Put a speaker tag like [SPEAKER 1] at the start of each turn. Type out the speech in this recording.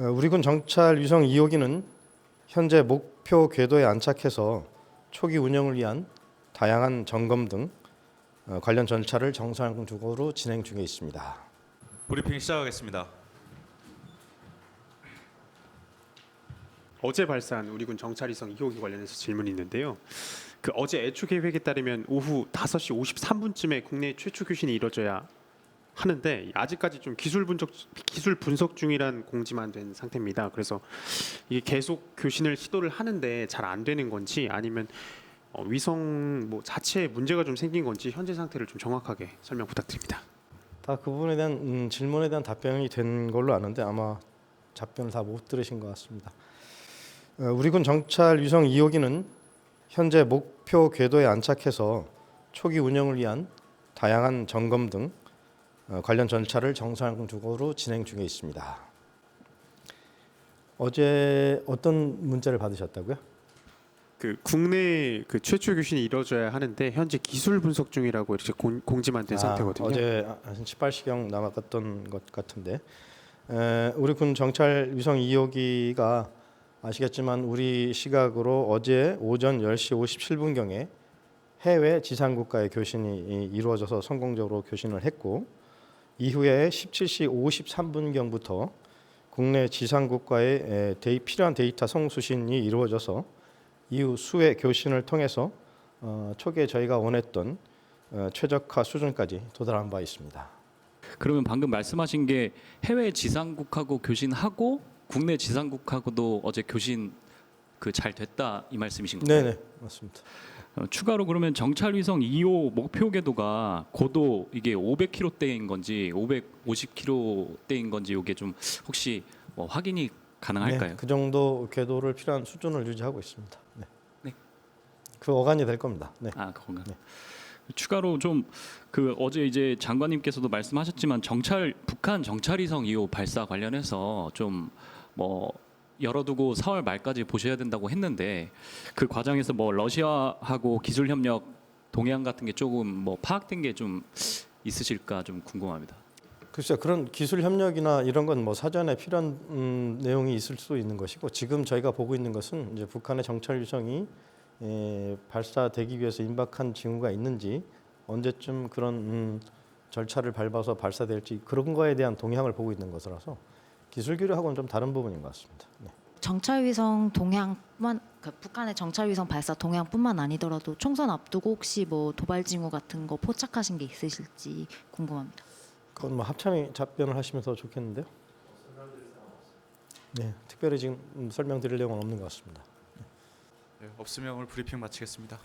[SPEAKER 1] 어, 우리 군 정찰 위성 2호기는 현재 목표 궤도에 안착해서 초기 운영을 위한 다양한 점검 등 어, 관련 절차를 정상적으로 진행 중에 있습니다.
[SPEAKER 2] 브리핑 시작하겠습니다.
[SPEAKER 3] 어제 발사한 우리군 정찰위성 2호기 관련해서 질문이 있는데요. 그 어제 애초 계획에 따르면 오후 5시 53분쯤에 국내 최초 교신이 이뤄져야 하는데 아직까지 좀 기술 분석 기술 분석 중이란 공지만 된 상태입니다. 그래서 이게 계속 교신을 시도를 하는데 잘 안 되는 건지 아니면 어, 위성 뭐 자체에 문제가 좀 생긴 건지 현재 상태를 좀 정확하게 설명 부탁드립니다.
[SPEAKER 1] 다 그 부분에 대한 음, 질문에 대한 답변이 된 걸로 아는데 아마 답변을 다 못 들으신 것 같습니다. 어, 우리 군 정찰 위성 2호기는 현재 목표 궤도에 안착해서 초기 운영을 위한 다양한 점검 등 어, 관련 절차를 정상적으로 진행 중에 있습니다. 어제 어떤 문자를 받으셨다고요?
[SPEAKER 3] 그 국내 그 최초 교신이 이뤄져야 하는데 현재 기술 분석 중이라고 이렇게 공, 공지만 된
[SPEAKER 1] 아,
[SPEAKER 3] 상태거든요.
[SPEAKER 1] 어제 한 18시경 남았던 것 같은데 에, 우리 군 정찰 위성 2호기가 아시겠지만 우리 시각으로 어제 오전 10시 57분 경에 해외 지상국가의 교신이 이- 이루어져서 성공적으로 교신을 했고 이후에 17시 53분 경부터 국내 지상국가의 에, 데이, 필요한 데이터 송수신이 이루어져서 이후 수회 교신을 통해서 어, 초기에 저희가 원했던 어, 최적화 수준까지 도달한 바 있습니다.
[SPEAKER 4] 그러면 방금 말씀하신 게 해외 지상국하고 교신하고 국내 지상국하고도 어제 교신 그 잘 됐다 이 말씀이신 거예요?
[SPEAKER 1] 네네 맞습니다.
[SPEAKER 4] 어, 추가로 그러면 정찰 위성 2호 목표 궤도가 고도 이게 500km대인 건지 550km대인 건지 이게 좀 혹시 뭐 확인이 가능할까요?
[SPEAKER 1] 네, 그 정도 궤도를 필요한 수준을 유지하고 있습니다. 네.
[SPEAKER 4] 네.
[SPEAKER 1] 그 어간이 될 겁니다. 네.
[SPEAKER 4] 아 그건가?
[SPEAKER 1] 네.
[SPEAKER 4] 추가로 좀 그 어제 이제 장관님께서도 말씀하셨지만 정찰 북한 정찰위성 2호 발사 관련해서 좀 뭐 열어두고 4월 말까지 보셔야 된다고 했는데 그 과정에서 뭐 러시아하고 기술 협력 동향 같은 게 조금 뭐 파악된 게 좀 있으실까 좀 궁금합니다.
[SPEAKER 1] 글쎄요 그런 기술 협력이나 이런 건 뭐 사전에 필요한 음, 내용이 있을 수 있는 것이고 지금 저희가 보고 있는 것은 이제 북한의 정찰 위성이 에, 발사되기 위해서 임박한 징후가 있는지 언제쯤 그런 음, 절차를 밟아서 발사될지 그런 거에 대한 동향을 보고 있는 것이라서 기술 교류하고는 좀 다른 부분인 것 같습니다. 네.
[SPEAKER 5] 정찰 위성 동향만 그 북한의 정찰 위성 발사 동향뿐만 아니더라도 총선 앞두고 혹시 뭐 도발 징후 같은 거 포착하신 게 있으실지 궁금합니다.
[SPEAKER 1] 그건 뭐 합참이 답변을 하시면 더 좋겠는데요. 네, 특별히 지금 음, 설명드릴 내용은 없는 것 같습니다.
[SPEAKER 2] 네, 없으면 오늘 브리핑 마치겠습니다.